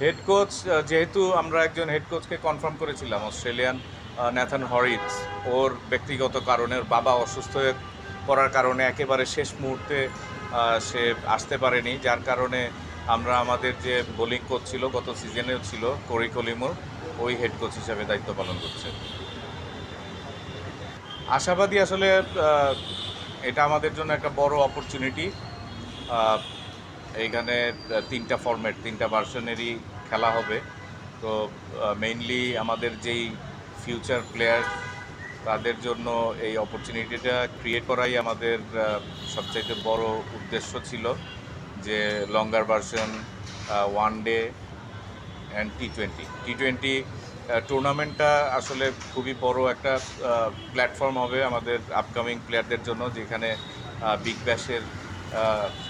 Head coach যেহেতু আমরা একজন হেড কোচকে কনফার্ম করেছিলাম অস্ট্রেলিয়ান ন্যাথান হরিটস ওর ব্যক্তিগত কারণে বাবা অসুস্থ হয়ে পড়ার কারণে একেবারে শেষ মুহূর্তে সে আসতে পারেনি। যার কারণে আমরা আমাদের যে বোলিং কোচ ছিল, গত সিজনেও ছিল করি কলিমুর ওই হেড কোচ হিসাবে দায়িত্ব পালন করছে। আশাবাদী আসলে এটা আমাদের জন্য একটা বড় অপরচুনিটি এইখানে তিনটা ফরম্যাট তিনটা ভার্সনেরই খেলা হবে। তো মেইনলি আমাদের যেই ফিউচার প্লেয়ার তাদের জন্য এই অপরচুনিটিটা ক্রিয়েট করাই আমাদের সবচাইতে বড় উদ্দেশ্য ছিল যে longer version one day and T twenty T twenty টুর্নামেন্টটা আসলে খুবই বড় একটা প্ল্যাটফর্ম হবে আমাদের আপকামিং প্লেয়ারদের জন্য, যেখানে বিগ ব্যাশের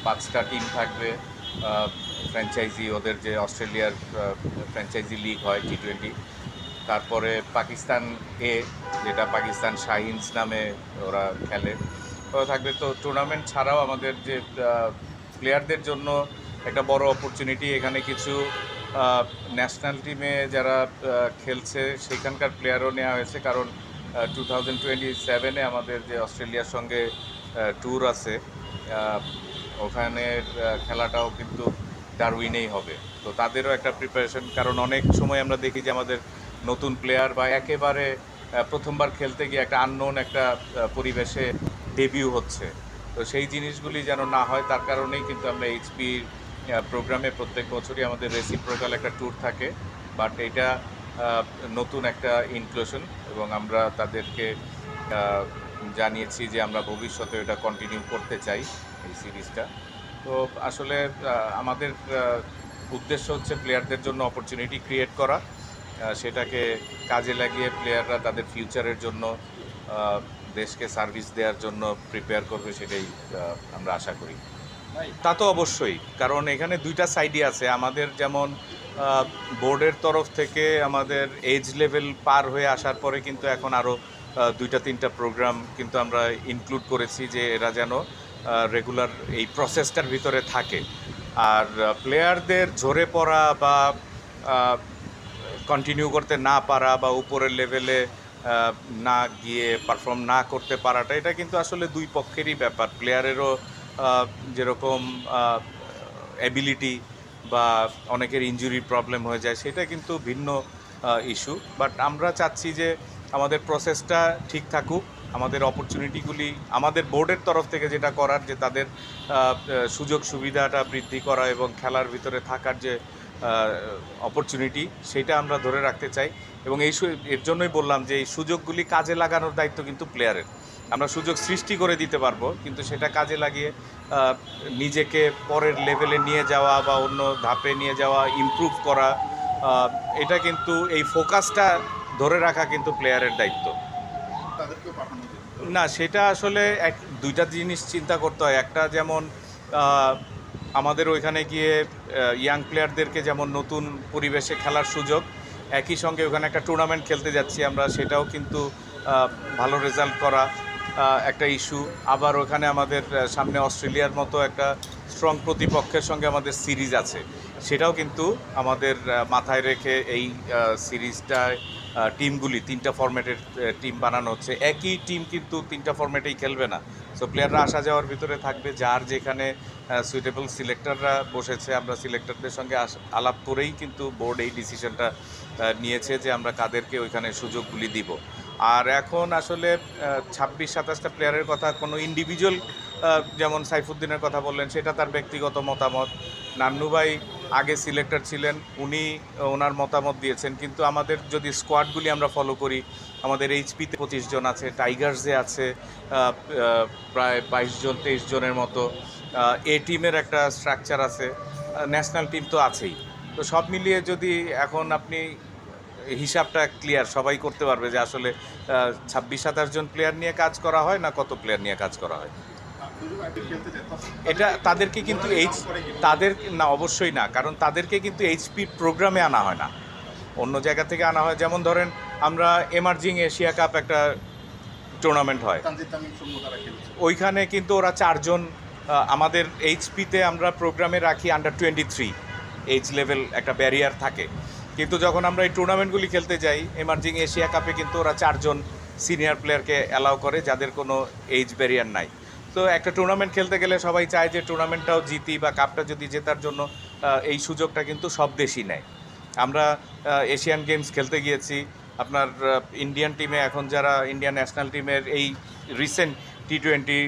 পাঁচটা টিম থাকবে। ফ্র্যাঞ্চাইজি ওদের যে অস্ট্রেলিয়ার ফ্র্যাঞ্চাইজি লিগ হয় টি টোয়েন্টি তারপরে পাকিস্তান এ যেটা পাকিস্তান শাহিনস নামে ওরা খেলে। ওরা থাকবে। তো টুর্নামেন্ট ছাড়াও আমাদের যে প্লেয়ারদের জন্য একটা বড় অপরচুনিটি এখানে কিছু ন্যাশনাল টিমে যারা খেলছে, সেখানকার প্লেয়ারও নেওয়া হয়েছে। কারণ টু থাউজেন্ড টোয়েন্টি সেভেনে আমাদের যে অস্ট্রেলিয়ার সঙ্গে ট্যুর আছে ওখানের খেলাটাও কিন্তু ডারউইনেই হবে। তো তাদেরও একটা প্রিপারেশন কারণ অনেক সময় আমরা দেখি যে আমাদের নতুন প্লেয়ার বা একেবারে প্রথমবার খেলতে গিয়ে একটা আননোন একটা পরিবেশে ডেবিউ হচ্ছে। তো সেই জিনিসগুলি যেন না হয়, তার কারণেই কিন্তু আমরা এইচপি প্রোগ্রামে প্রত্যেক বছরই আমাদের রেসিপ্রোকাল একটা ট্যুর থাকে। বাট এটা নতুন একটা ইনক্লুশন এবং আমরা তাদেরকে জানিয়েছি যে আমরা ভবিষ্যতে এটা কন্টিনিউ করতে চাই এই সিরিজটা। তো আসলে আমাদের উদ্দেশ্য হচ্ছে প্লেয়ারদের জন্য অপরচুনিটি ক্রিয়েট করা। সেটাকে কাজে লাগিয়ে প্লেয়াররা তাদের ফিউচারের জন্য দেশকে সার্ভিস দেওয়ার জন্য প্রিপেয়ার করবে সেটাই আমরা আশা করি। তা তো অবশ্যই, কারণ এখানে দুইটা সাইডই আছে। আমাদের যেমন বোর্ডের তরফ থেকে আমাদের এজ লেভেল পার হয়ে আসার পরে কিন্তু এখন আরও দুইটা, তিনটা প্রোগ্রাম কিন্তু আমরা ইনক্লুড করেছি যে এরা যেন রেগুলার এই প্রসেসটার ভিতরে থাকে। আর প্লেয়ারদের ঝরে পড়া বা কন্টিনিউ করতে না পারা বা উপরের লেভেলে না গিয়ে পারফর্ম না করতে পারাটা, এটা কিন্তু আসলে দুই পক্ষেরই ব্যাপার। প্লেয়ারেরও যেরকম অ্যাবিলিটি বা অনেকের ইনজুরি প্রবলেম হয়ে যায়, সেটা কিন্তু ভিন্ন ইস্যু বাট আমরা চাচ্ছি যে আমাদের প্রসেসটা ঠিক থাকুক, আমাদের অপরচুনিটিগুলি আমাদের বোর্ডের তরফ থেকে যেটা করার, যে তাদের সুযোগ সুবিধাটা বৃদ্ধি করা এবং খেলার ভিতরে থাকার যে অপরচুনিটি সেটা আমরা ধরে রাখতে চাই। এবং এই এর জন্যই বললাম যে এই সুযোগগুলি কাজে লাগানোর দায়িত্ব কিন্তু প্লেয়ারের আমরা সুযোগ সৃষ্টি করে দিতে পারব, কিন্তু সেটা কাজে লাগিয়ে নিজেকে পরের লেভেলে নিয়ে যাওয়া বা অন্য ধাপে নিয়ে যাওয়া ইমপ্রুভ করা এটা কিন্তু এই ফোকাসটা ধরে রাখা কিন্তু প্লেয়ারের দায়িত্ব। না সেটা আসলে এক দুইটা জিনিস চিন্তা করতে হয়। একটা যেমন আমাদের ওইখানে গিয়ে ইয়াং প্লেয়ারদেরকে যেমন নতুন পরিবেশে খেলার সুযোগ একই সঙ্গে ওখানে একটা টুর্নামেন্ট খেলতে যাচ্ছি আমরা সেটাও কিন্তু ভালো রেজাল্ট করা একটা ইস্যু আবার ওখানে আমাদের সামনে অস্ট্রেলিয়ার মতো একটা স্ট্রং প্রতিপক্ষের সঙ্গে আমাদের সিরিজ আছে। সেটাও কিন্তু আমাদের মাথায় রেখে এই সিরিজটায় টিমগুলি, তিনটা ফরম্যাটের টিম বানানো হচ্ছে। একই টিম কিন্তু তিনটা ফরম্যাটেই খেলবে না। সো প্লেয়াররা আসা যাওয়ার ভিতরে থাকবে, যার যেখানে সুইটেবল সিলেক্টররা বসেছে, আমরা সিলেক্টরদের সঙ্গে আলাপ করেই কিন্তু বোর্ড এই ডিসিশনটা নিয়েছে যে আমরা কাদেরকে ওইখানে সুযোগগুলি দিব। আর এখন আসলে ছাব্বিশ, সাতাশটা প্লেয়ারের কথা, কোনো ইন্ডিভিজুয়াল যেমন সাইফুদ্দিনের কথা বললেন, সেটা তার ব্যক্তিগত মতামত। নান্নু ভাই আগে সিলেক্টর ছিলেন, উনি ওনার মতামত দিয়েছেন। কিন্তু আমাদের যদি স্কোয়াডগুলি আমরা ফলো করি, আমাদের এইচপিতে পঁচিশ জন আছে, টাইগার্সে আছে প্রায় বাইশ জন, তেইশ জনের মতো এ টিমের একটা স্ট্রাকচার আছে ন্যাশনাল টিম তো আছেই। তো সব মিলিয়ে যদি এখন আপনি হিসাবটা ক্লিয়ার সবাই করতে পারবে যে আসলে ছাব্বিশ সাতাশ জন প্লেয়ার নিয়ে কাজ করা হয় না কত প্লেয়ার নিয়ে কাজ করা হয়। এটা তাদেরকে কিন্তু এইচ তাদের, না, অবশ্যই না, কারণ তাদেরকে কিন্তু এইচপি প্রোগ্রামে আনা হয় না। অন্য জায়গা থেকে আনা হয়, যেমন ধরেন আমরা এমার্জিং এশিয়া কাপ একটা টুর্নামেন্ট হয়। ওইখানে কিন্তু ওরা চারজন আমাদের এইচপিতে আমরা প্রোগ্রামে রাখি under twenty three age level একটা ব্যারিয়ার থাকে। কিন্তু যখন আমরা এই টুর্নামেন্টগুলি খেলতে যাই এমার্জিং এশিয়া কাপে কিন্তু ওরা চারজন সিনিয়র প্লেয়ারকে অ্যালাউ করে, যাদের কোনো এজ ব্যারিয়ার নাই। তো একটা টুর্নামেন্ট খেলতে গেলে সবাই চায় যে টুর্নামেন্টটাও জিতি বা কাপটা যদি জেতার জন্য এই সুযোগটা কিন্তু সব দেশই নেয়। আমরা এশিয়ান গেমস খেলতে গিয়েছি। আপনার ইন্ডিয়ান টিমে এখন যারা ইন্ডিয়ান ন্যাশনাল টিমের এই রিসেন্ট টি টোয়েন্টি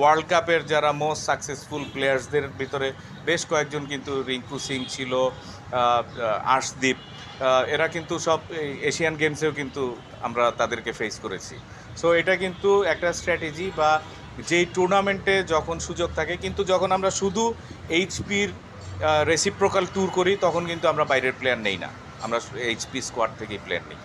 ওয়ার্ল্ড কাপের যারা মোস্ট সাকসেসফুল প্লেয়ার্সদের ভিতরে বেশ কয়েকজন কিন্তু রিঙ্কু সিং ছিল আর্শদীপ এরা কিন্তু সব এশিয়ান গেমসেও কিন্তু আমরা তাদেরকে ফেস করেছি। সো এটা কিন্তু একটা স্ট্র্যাটেজি বা যেই টুর্নামেন্টে যখন সুযোগ থাকে, কিন্তু যখন আমরা শুধু এইচপির রেসিপ্রোকাল ট্যুর করি, তখন কিন্তু আমরা বাইরের প্লেয়ার নেই না। আমরা এইচপি স্কোয়াড থেকেই প্লেয়ার নিই।